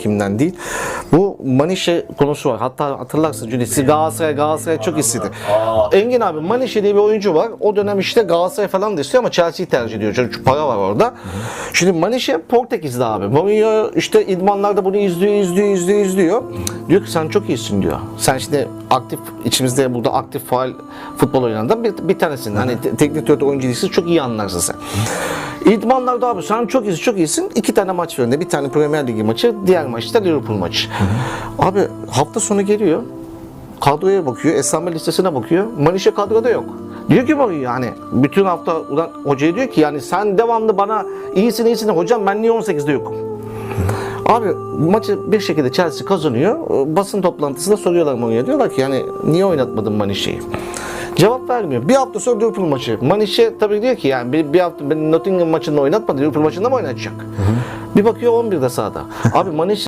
kimden değil. Bu Manişe konusu var. Hatta hatırlarsın Cüneyt. Siz Galatasaray, Galatasaray çok istedi. Engin abi Manişe diye bir oyuncu var. O dönem işte Galatasaray falan da istiyor ama Chelsea'yi tercih ediyor. Çünkü para var orada. Şimdi Manişe Portekiz'de abi. Mourinho işte idmanlarda bunu izliyor, izliyor, izliyor, izliyor. Diyor ki sen çok iyisin diyor. Sen şimdi aktif, içimizde burada aktif faal futbol oynayan bir, bir tanesin. Hani te- teknik direktör oyuncu değilsin, çok iyi anlarsın sen. İdmanlarda abi sen çok iyisin, çok iyisin. İki tane maç önünde. Bir tane Premier Ligi maçı, diğer maçta Liverpool maçı. Abi hafta sonu geliyor. Kadroya bakıyor, esnafı listesine bakıyor. Manişe kadroda yok. Diyor ki bak yani bütün hafta ulan hocaya diyor ki yani sen devamlı bana iyisin iyisin hocam ben niye 18'de yokum? Abi maçı bir şekilde Chelsea kazanıyor. Basın toplantısında soruyorlar Mourinho'ya. Diyorlar ki yani niye oynatmadın Manişe'yi? Cevap vermiyor. Bir hafta sonra Liverpool maçı. Manişe tabii diyor ki yani bir, bir hafta Nottingham maçında oynatmadı. Liverpool maçında mı oynatacak? Bir bakıyor 11'de sahada. Abi Manişe